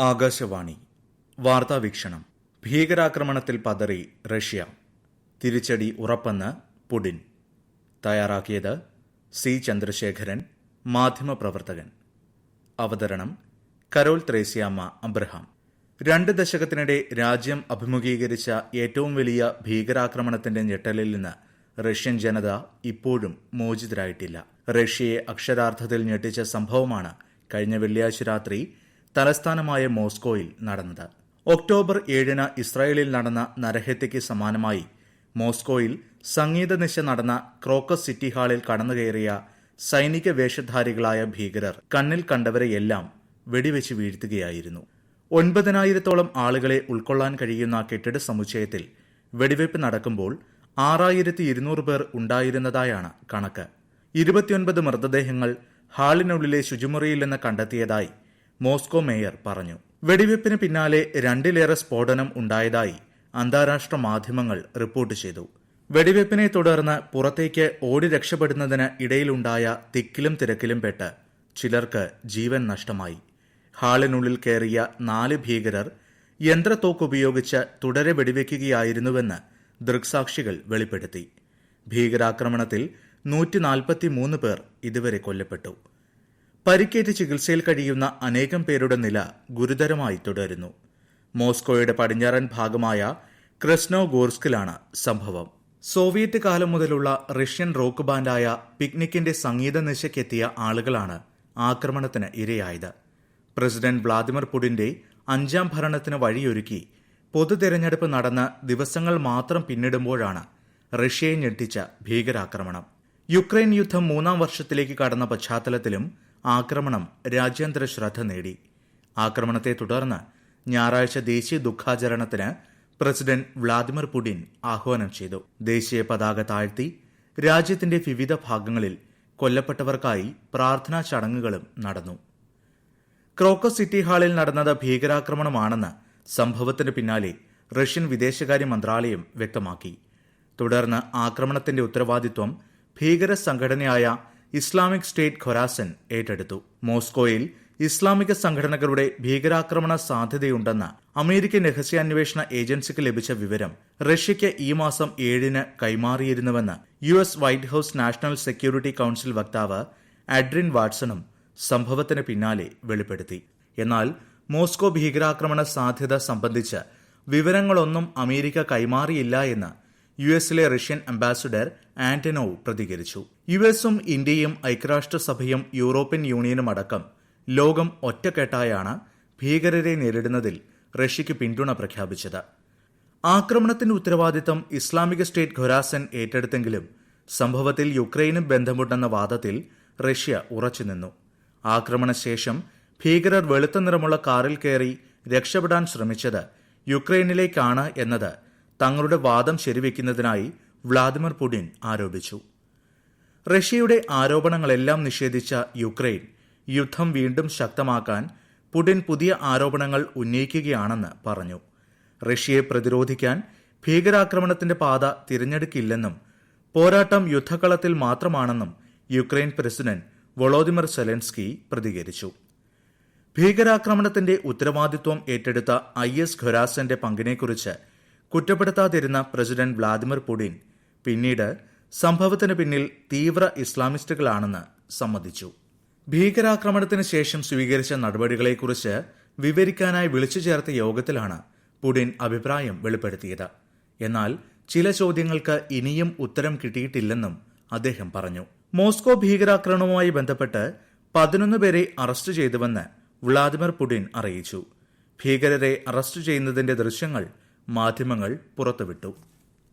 ആകാശവാണി. വാർത്താവീക്ഷണം ഭീകരാക്രമണത്തിൽ പതറി റഷ്യ. തിരിച്ചടി ഉറപ്പെന്ന് പുടിൻ. തയ്യാറാക്കിയത് സി ചന്ദ്രശേഖരൻ മാധ്യമപ്രവർത്തകൻ അവതരണം കരോൾ ത്രേസ്യാമ്മ അബ്രഹാം. രണ്ട് ദശകത്തിനിടെ രാജ്യം അഭിമുഖീകരിച്ച ഏറ്റവും വലിയ ഭീകരാക്രമണത്തിന്റെ ഞെട്ടലിൽ നിന്ന് റഷ്യൻ ജനത ഇപ്പോഴും മോചിതരായിട്ടില്ല. റഷ്യയെ അക്ഷരാർത്ഥത്തിൽ ഞെട്ടിച്ച സംഭവമാണ് കഴിഞ്ഞ വെള്ളിയാഴ്ച രാത്രി തലസ്ഥാനമായ മോസ്കോയിൽ നടന്നത്. ഒക്ടോബർ ഏഴിന് ഇസ്രായേലിൽ നടന്ന നരഹത്യയ്ക്ക് സമാനമായി മോസ്കോയിൽ സംഗീത നിശ നടന്ന ക്രോക്കസ് സിറ്റി ഹാളിൽ കടന്നുകയറിയ സൈനിക വേഷധാരികളായ ഭീകരർ കണ്ണിൽ കണ്ടവരെയെല്ലാം വെടിവെച്ച് വീഴ്ത്തുകയായിരുന്നു. ഒൻപതിനായിരത്തോളം ആളുകളെ ഉൾക്കൊള്ളാൻ കഴിയുന്ന കെട്ടിട സമുച്ചയത്തിൽ വെടിവയ്പ് നടക്കുമ്പോൾ ആറായിരത്തി ഇരുന്നൂറ് പേർ ഉണ്ടായിരുന്നതായാണ് കണക്ക്. ഇരുപത്തിയൊൻപത് മൃതദേഹങ്ങൾ ഹാളിനുള്ളിലെ ശുചിമുറിയിൽ നിന്ന് കണ്ടെത്തിയതായി മോസ്കോ മേയർ പറഞ്ഞു. വെടിവെപ്പിന് പിന്നാലെ രണ്ടിലേറെ സ്ഫോടനം ഉണ്ടായതായി അന്താരാഷ്ട്ര മാധ്യമങ്ങൾ റിപ്പോർട്ട് ചെയ്തു. വെടിവെപ്പിനെ തുടർന്ന് പുറത്തേക്ക് ഓടി രക്ഷപ്പെടുന്നതിന് ഇടയിലുണ്ടായ തിക്കിലും തിരക്കിലും പെട്ട് ചിലർക്ക് ജീവൻ നഷ്ടമായി. ഹാളിനുള്ളിൽ കയറിയ നാല് ഭീകരർ യന്ത്രത്തോക്കുപയോഗിച്ച് തുടരെ വെടിവെക്കുകയായിരുന്നുവെന്ന് ദൃക്സാക്ഷികൾ വെളിപ്പെടുത്തി. ഭീകരാക്രമണത്തിൽ നൂറ്റി നാൽപ്പത്തിമൂന്ന് പേർ ഇതുവരെ കൊല്ലപ്പെട്ടു. പരിക്കേറ്റ് ചികിത്സയിൽ കഴിയുന്ന അനേകം പേരുടെ നില ഗുരുതരമായി തുടരുന്നു. മോസ്കോയുടെ പടിഞ്ഞാറൻ ഭാഗമായ ക്രിസ്നോ ഗോർസ്കിലാണ് സംഭവം. സോവിയറ്റ് കാലം മുതലുള്ള റഷ്യൻ റോക്ക് ബാൻഡായ പിക്നിക്കിന്റെ സംഗീത നിശയ്ക്കെത്തിയ ആളുകളാണ് ആക്രമണത്തിന് ഇരയായത്. പ്രസിഡന്റ് വ്ളാദിമിർ പുടിന്റെ അഞ്ചാം ഭരണത്തിന് വഴിയൊരുക്കി പൊതു തെരഞ്ഞെടുപ്പ് നടന്ന് ദിവസങ്ങൾ മാത്രം പിന്നിടുമ്പോഴാണ് റഷ്യയെ ഞെട്ടിച്ച ഭീകരാക്രമണം. യുക്രൈൻ യുദ്ധം മൂന്നാം വർഷത്തിലേക്ക് കടന്ന പശ്ചാത്തലത്തിലും ആക്രമണം രാജ്യാന്തര ശ്രദ്ധ നേടി. ആക്രമണത്തെ തുടർന്ന് ഞായറാഴ്ച ദേശീയ ദുഃഖാചരണത്തിന് പ്രസിഡന്റ് വ്ളാദിമിർ പുടിൻ ആഹ്വാനം ചെയ്തു. ദേശീയ പതാക താഴ്ത്തി രാജ്യത്തിന്റെ വിവിധ ഭാഗങ്ങളിൽ കൊല്ലപ്പെട്ടവർക്കായി പ്രാർത്ഥനാ ചടങ്ങുകളും നടന്നു. ക്രോക്കസ് സിറ്റി ഹാളിൽ നടന്നത് ഭീകരാക്രമണമാണെന്ന് സംഭവത്തിന് പിന്നാലെ റഷ്യൻ വിദേശകാര്യ മന്ത്രാലയം വ്യക്തമാക്കി. തുടർന്ന് ആക്രമണത്തിന്റെ ഉത്തരവാദിത്വം ഭീകര സംഘടനയായ ഇസ്ലാമിക് സ്റ്റേറ്റ് ഖൊറാസൻ ഏറ്റെടുത്തു. മോസ്കോയിൽ ഇസ്ലാമിക സംഘടനകളുടെ ഭീകരാക്രമണ സാധ്യതയുണ്ടെന്ന അമേരിക്കൻ രഹസ്യാന്വേഷണ ഏജൻസിക്ക് ലഭിച്ച വിവരം റഷ്യയ്ക്ക് ഈ മാസം ഏഴിന് കൈമാറിയിരുന്നുവെന്ന് U S White House national security council വക്താവ് അഡ്രിൻ വാട്സണും സംഭവത്തിന് പിന്നാലെ വെളിപ്പെടുത്തി. എന്നാൽ മോസ്കോ ഭീകരാക്രമണ സാധ്യത സംബന്ധിച്ച് വിവരങ്ങളൊന്നും അമേരിക്ക കൈമാറിയില്ല എന്ന് യു എസിലെ റഷ്യൻ അംബാസിഡർ ആന്റനോവ് പ്രതികരിച്ചു. യു എസും ഇന്ത്യയും ഐക്യരാഷ്ട്രസഭയും യൂറോപ്യൻ യൂണിയനും അടക്കം ലോകം ഒറ്റക്കെട്ടായാണ് ഭീകരരെ നേരിടുന്നതിൽ റഷ്യയ്ക്ക് പിന്തുണ പ്രഖ്യാപിച്ചത്. ആക്രമണത്തിന്റെ ഉത്തരവാദിത്തം ഇസ്ലാമിക സ്റ്റേറ്റ് ഖൊരാസൻ ഏറ്റെടുത്തെങ്കിലും സംഭവത്തിൽ യുക്രൈനും ബന്ധമുണ്ടെന്ന വാദത്തിൽ റഷ്യ ഉറച്ചുനിന്നു. ആക്രമണശേഷം ഭീകരർ വെളുത്ത നിറമുള്ള കാറിൽ കയറി രക്ഷപ്പെടാൻ ശ്രമിച്ചത് യുക്രൈനിലേക്കാണ് എന്നത് തങ്ങളുടെ വാദം ശരിവെക്കുന്നതിനായി വ്ളാദിമിർ പുടിൻ ആരോപിച്ചു. റഷ്യയുടെ ആരോപണങ്ങളെല്ലാം നിഷേധിച്ച യുക്രൈൻ യുദ്ധം വീണ്ടും ശക്തമാക്കാൻ പുടിൻ പുതിയ ആരോപണങ്ങൾ ഉന്നയിക്കുകയാണെന്ന് പറഞ്ഞു. റഷ്യയെ പ്രതിരോധിക്കാൻ ഭീകരാക്രമണത്തിന്റെ പാത തിരഞ്ഞെടുക്കില്ലെന്നും പോരാട്ടം യുദ്ധക്കളത്തിൽ മാത്രമാണെന്നും യുക്രൈൻ പ്രസിഡന്റ് വൊളോദിമിർ സെലൻസ്കി പ്രതികരിച്ചു. ഭീകരാക്രമണത്തിന്റെ ഉത്തരവാദിത്വം ഏറ്റെടുത്ത ഐ എസ് ഖൊരാസന്റെ പങ്കിനെക്കുറിച്ച് കുറ്റപ്പെടുത്താതിരുന്ന പ്രസിഡന്റ് വ്ളാദിമിർ പുടിൻ പിന്നീട് സംഭവത്തിന് പിന്നിൽ തീവ്ര ഇസ്ലാമിസ്റ്റുകളാണെന്ന് സമ്മതിച്ചു. ഭീകരാക്രമണത്തിന് ശേഷം സ്വീകരിച്ച നടപടികളെക്കുറിച്ച് വിവരിക്കാനായി വിളിച്ചു ചേർത്ത യോഗത്തിലാണ് പുടിൻ അഭിപ്രായം വെളിപ്പെടുത്തിയത്. എന്നാൽ ചില ചോദ്യങ്ങൾക്ക് ഇനിയും ഉത്തരം കിട്ടിയിട്ടില്ലെന്നും അദ്ദേഹം പറഞ്ഞു. മോസ്കോ ഭീകരാക്രമണവുമായി ബന്ധപ്പെട്ട് പതിനൊന്ന് പേരെ അറസ്റ്റ് ചെയ്തുവെന്ന് വ്ളാദിമിർ പുടിൻ അറിയിച്ചു. ഭീകരരെ അറസ്റ്റ് ചെയ്യുന്നതിന്റെ ദൃശ്യങ്ങൾ മാധ്യമങ്ങൾ പുറത്തുവിട്ടു.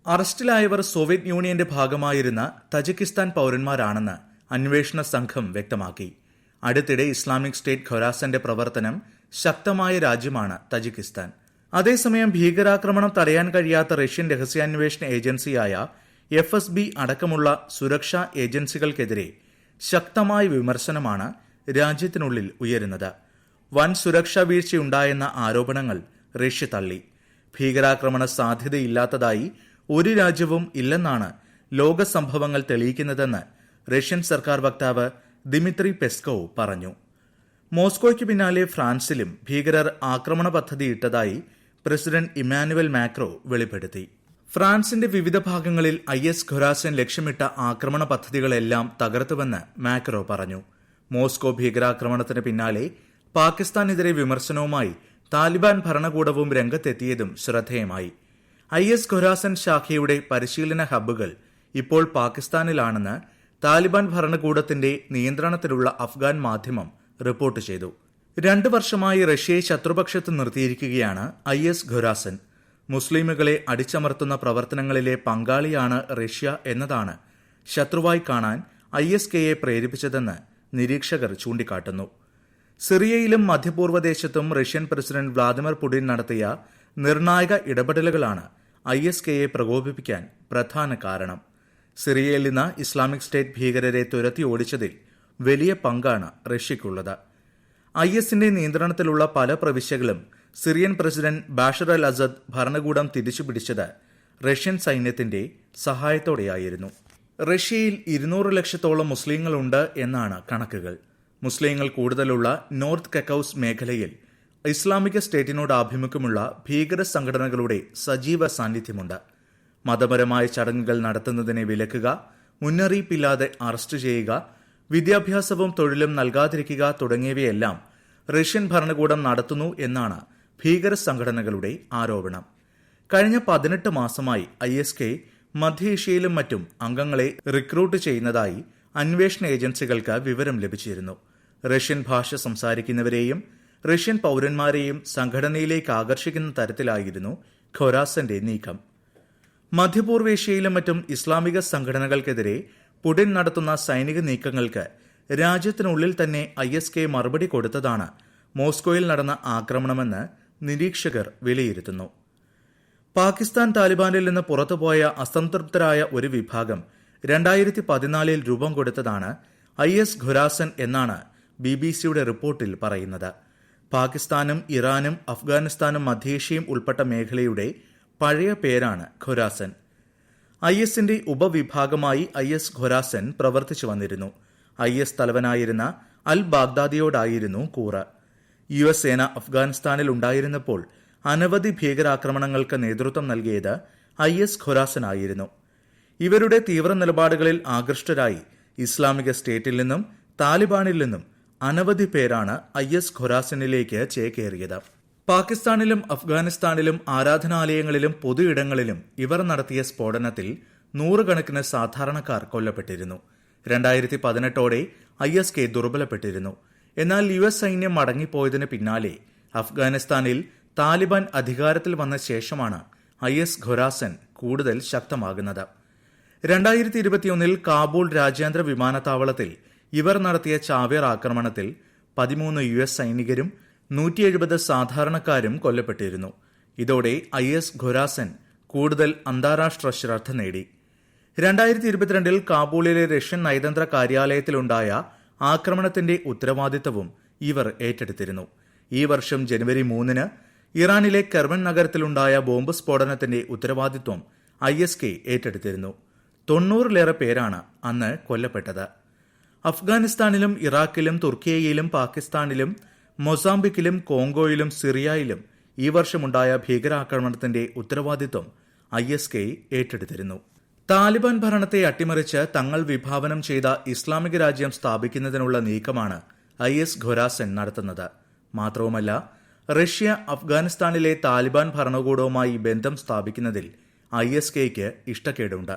അറസ്റ്റിലായവർ സോവിയറ്റ് യൂണിയന്റെ ഭാഗമായിരുന്ന തജിക്കിസ്ഥാൻ പൌരന്മാരാണെന്ന് അന്വേഷണ സംഘം വ്യക്തമാക്കി. അടുത്തിടെ ഇസ്ലാമിക് സ്റ്റേറ്റ് ഖൊരാസന്റെ പ്രവർത്തനം ശക്തമായ രാജ്യമാണ് തജിക്കിസ്ഥാൻ. അതേസമയം ഭീകരാക്രമണം തടയാൻ കഴിയാത്ത റഷ്യൻ രഹസ്യാന്വേഷണ ഏജൻസിയായ എഫ് എസ് ബി അടക്കമുള്ള സുരക്ഷാ ഏജൻസികൾക്കെതിരെ ശക്തമായ വിമർശനമാണ് രാജ്യത്തിനുള്ളിൽ ഉയരുന്നത്. വൻ സുരക്ഷാ വീഴ്ചയുണ്ടായെന്ന ആരോപണങ്ങൾ റഷ്യ തള്ളി. ഭീകരാക്രമണ സാധ്യതയില്ലാത്തതായി ഒരു രാജ്യവും ഇല്ലെന്നാണ് ലോക സംഭവങ്ങൾ തെളിയിക്കുന്നതെന്ന് റഷ്യൻ സർക്കാർ വക്താവ് ദിമിത്രി പെസ്കോവ് പറഞ്ഞു. മോസ്കോയ്ക്ക് പിന്നാലെ ഫ്രാൻസിലും ഭീകരർ ആക്രമണ പദ്ധതി ഇട്ടതായി പ്രസിഡന്റ് ഇമ്മാനുവൽ മാക്രോ വെളിപ്പെടുത്തി. ഫ്രാൻസിന്റെ വിവിധ ഭാഗങ്ങളിൽ ഐ എസ് ഖുരാസൻ ലക്ഷ്യമിട്ട ആക്രമണ പദ്ധതികളെല്ലാം തകർത്തുവെന്ന് മാക്രോ പറഞ്ഞു. മോസ്കോ ഭീകരാക്രമണത്തിന് പിന്നാലെ പാകിസ്ഥാനെതിരെ വിമർശനവുമായി താലിബാൻ ഭരണകൂടവും രംഗത്തെത്തിയതും ശ്രദ്ധേയമായി. ഐ എസ് ഖൊരാസൻ ശാഖയുടെ പരിശീലന ഹബ്ബുകൾ ഇപ്പോൾ പാകിസ്ഥാനിലാണെന്ന് താലിബാൻ ഭരണകൂടത്തിന്റെ നിയന്ത്രണത്തിലുള്ള അഫ്ഗാൻ മാധ്യമം റിപ്പോർട്ട് ചെയ്തു. രണ്ടു വർഷമായി റഷ്യയെ ശത്രുപക്ഷത്ത് നിർത്തിയിരിക്കുകയാണ് ഐ എസ് ഖൊരാസൻ. മുസ്ലിമുകളെ അടിച്ചമർത്തുന്ന പ്രവർത്തനങ്ങളിലെ പങ്കാളിയാണ് റഷ്യ എന്നതാണ് ശത്രുവായി കാണാൻ ഐ എസ് കെയെ പ്രേരിപ്പിച്ചതെന്ന് നിരീക്ഷകർ ചൂണ്ടിക്കാട്ടുന്നു. സിറിയയിലും മധ്യപൂർവദേശത്തും റഷ്യൻ പ്രസിഡന്റ് വ്ളാദിമിർ പുടിൻ നടത്തിയ നിർണായക ഇടപെടലുകളാണ് ഐ എസ് കെയെ പ്രകോപിപ്പിക്കാൻ പ്രധാന കാരണം. സിറിയയിൽ നിന്ന് ഇസ്ലാമിക് സ്റ്റേറ്റ് ഭീകരരെ തുരത്തി ഓടിച്ചതിൽ വലിയ പങ്കാണ് റഷ്യയ്ക്കുള്ളത് ഐ എസിന്റെ നിയന്ത്രണത്തിലുള്ള പല പ്രവിശ്യകളും Syrian president Bashar al Assad ഭരണകൂടം തിരിച്ചുപിടിച്ചത് റഷ്യൻ സൈന്യത്തിന്റെ സഹായത്തോടെയായിരുന്നു. റഷ്യയിൽ ഇരുന്നൂറ് ലക്ഷത്തോളം മുസ്ലിങ്ങളുണ്ട് എന്നാണ് കണക്കുകൾ. മുസ്ലിങ്ങൾ കൂടുതലുള്ള നോർത്ത് കക്കൌസ് മേഖലയിൽ ഇസ്ലാമിക സ്റ്റേറ്റിനോട് ആഭിമുഖ്യമുള്ള ഭീകര സംഘടനകളുടെ സജീവ സാന്നിധ്യമുണ്ട്. മതപരമായ ചടങ്ങുകൾ നടത്തുന്നതിനെ വിലക്കുക മുന്നറിയിപ്പില്ലാതെ അറസ്റ്റ് ചെയ്യുക വിദ്യാഭ്യാസവും തൊഴിലും നൽകാതിരിക്കുക തുടങ്ങിയവയെല്ലാം റഷ്യൻ ഭരണകൂടം നടത്തുന്നു എന്നാണ് ഭീകര സംഘടനകളുടെ ആരോപണം. കഴിഞ്ഞ പതിനെട്ട് മാസമായി ഐ എസ് കെ മധ്യേഷ്യയിലും മറ്റും അംഗങ്ങളെ റിക്രൂട്ട് ചെയ്യുന്നതായി അന്വേഷണ ഏജൻസികൾക്ക് വിവരം ലഭിച്ചിരുന്നു. റഷ്യൻ ഭാഷ സംസാരിക്കുന്നവരെയും റഷ്യൻ പൌരന്മാരെയും സംഘടനയിലേക്ക് ആകർഷിക്കുന്ന തരത്തിലായിരുന്നു ഖൊറാസന്റെ നീക്കം. മധ്യപൂർവേഷ്യയിലും മറ്റും ഇസ്ലാമിക സംഘടനകൾക്കെതിരെ പുടിൻ നടത്തുന്ന സൈനിക നീക്കങ്ങൾക്ക് രാജ്യത്തിനുള്ളിൽ തന്നെ ഐ എസ് കെ മറുപടി കൊടുത്തതാണ് മോസ്കോയിൽ നടന്ന ആക്രമണമെന്ന് നിരീക്ഷകർ വിലയിരുത്തുന്നു. പാകിസ്ഥാൻ താലിബാനിൽ നിന്ന് പുറത്തുപോയ അസംതൃപ്തരായ ഒരു വിഭാഗം രണ്ടായിരത്തി പതിനാലിൽ രൂപം കൊടുത്തതാണ് ഐ എസ് ഖുരാസൻ എന്നാണ് ബി ബി സിയുടെ റിപ്പോർട്ടിൽ പറയുന്നത്. പാകിസ്ഥാനും ഇറാനും അഫ്ഗാനിസ്ഥാനും മധ്യേഷ്യയും ഉൾപ്പെട്ട മേഖലയുടെ പഴയ പേരാണ് ഖൊരാസൻ. ഐ എസിന്റെ ഉപവിഭാഗമായി ഐ എസ് ഖൊരാസൻ പ്രവർത്തിച്ചു വന്നിരുന്നു. ഐ എസ് തലവനായിരുന്ന അൽ ബാഗ്ദാദിയോടായിരുന്നു കൂറ്. യു എസ് സേന അഫ്ഗാനിസ്ഥാനിൽ ഉണ്ടായിരുന്നപ്പോൾ അനവധി ഭീകരാക്രമണങ്ങൾക്ക് നേതൃത്വം നൽകിയത് ഐ എസ് ഖൊരാസനായിരുന്നു. ഇവരുടെ തീവ്ര നിലപാടുകളിൽ ആകൃഷ്ടരായി ഇസ്ലാമിക സ്റ്റേറ്റിൽ നിന്നും താലിബാനിൽ നിന്നും അനവധി പേരാണ് ഐ എസ് ഖൊറാസനിലേക്ക് ചേക്കേറിയത്. പാകിസ്ഥാനിലും അഫ്ഗാനിസ്ഥാനിലും ആരാധനാലയങ്ങളിലും പൊതുയിടങ്ങളിലും ഇവർ നടത്തിയ സ്ഫോടനത്തിൽ നൂറുകണക്കിന് സാധാരണക്കാർ കൊല്ലപ്പെട്ടിരുന്നു. രണ്ടായിരത്തി പതിനെട്ടോടെ ഐ എസ് കെ ദുർബലപ്പെട്ടിരുന്നു. എന്നാൽ യു എസ് സൈന്യം മടങ്ങിപ്പോയതിന് പിന്നാലെ അഫ്ഗാനിസ്ഥാനിൽ താലിബാൻ അധികാരത്തിൽ വന്ന ശേഷമാണ് ഐ എസ് ഖൊറാസൻ കൂടുതൽ ശക്തമാകുന്നത്. രണ്ടായിരത്തി ഇരുപത്തിയൊന്നിൽ കാബൂൾ രാജ്യാന്തര വിമാനത്താവളത്തിൽ ഇവർ നടത്തിയ ചാവേർ ആക്രമണത്തിൽ പതിമൂന്ന് യു എസ് സൈനികരും നൂറ്റി എഴുപത് സാധാരണക്കാരും കൊല്ലപ്പെട്ടിരുന്നു. ഇതോടെ ഐ എസ് ഖൊരാസൻ കൂടുതൽ അന്താരാഷ്ട്ര ശ്രദ്ധ നേടി. രണ്ടായിരത്തി ഇരുപത്തിരണ്ടിൽ കാബൂളിലെ റഷ്യൻ നയതന്ത്ര കാര്യാലയത്തിലുണ്ടായ ആക്രമണത്തിന്റെ ഉത്തരവാദിത്തവും ഇവർ ഏറ്റെടുത്തിരുന്നു. ഈ വർഷം ജനുവരി മൂന്നിന് ഇറാനിലെ കെർവൻ നഗരത്തിലുണ്ടായ ബോംബ് സ്ഫോടനത്തിന്റെ ഉത്തരവാദിത്വം ഐ എസ് കെ ഏറ്റെടുത്തിരുന്നു. തൊണ്ണൂറിലേറെ പേരാണ് അന്ന് കൊല്ലപ്പെട്ടത്. അഫ്ഗാനിസ്ഥാനിലും ഇറാഖിലും തുർക്കിയയിലും പാകിസ്ഥാനിലും മൊസാംബിക്കിലും കോങ്കോയിലും സിറിയയിലും ഈ വർഷമുണ്ടായ ഭീകരാക്രമണത്തിന്റെ ഉത്തരവാദിത്വം ഐ എസ് കെ ഏറ്റെടുത്തിരുന്നു. താലിബാൻ ഭരണത്തെ അട്ടിമറിച്ച് തങ്ങൾ വിഭാവനം ചെയ്ത ഇസ്ലാമിക രാജ്യം സ്ഥാപിക്കുന്നതിനുള്ള നീക്കമാണ് ഐ എസ് ഖൊരാസൻ നടത്തുന്നത്. മാത്രവുമല്ല റഷ്യ അഫ്ഗാനിസ്ഥാനിലെ താലിബാൻ ഭരണകൂടവുമായി ബന്ധം സ്ഥാപിക്കുന്നതിൽ ഐ എസ് കെയ്ക്ക് ഇഷ്ടക്കേടുണ്ട്.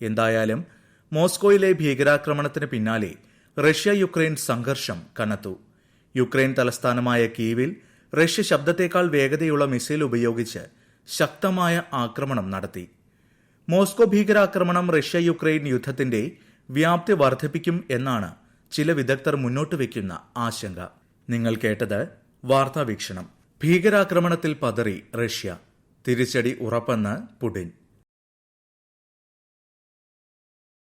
എന്തായാലും മോസ്കോയിലെ ഭീകരാക്രമണത്തിന് പിന്നാലെ റഷ്യ യുക്രൈൻ സംഘർഷം കനത്തു. യുക്രൈൻ തലസ്ഥാനമായ കീവിൽ റഷ്യ ശബ്ദത്തേക്കാൾ വേഗതയുള്ള മിസൈൽ ഉപയോഗിച്ച് ശക്തമായ ആക്രമണം നടത്തി. മോസ്കോ ഭീകരാക്രമണം റഷ്യ യുക്രൈൻ യുദ്ധത്തിന്റെ വ്യാപ്തി വർദ്ധിപ്പിക്കും എന്നാണ് ചില വിദഗ്ധർ മുന്നോട്ട് വയ്ക്കുന്ന ആശങ്ക. നിങ്ങൾ കേട്ടത് വാർത്താവീക്ഷണം ഭീകരാക്രമണത്തിൽ പതറി റഷ്യ. തിരിച്ചടി ഉറപ്പെന്ന് പുടിൻ.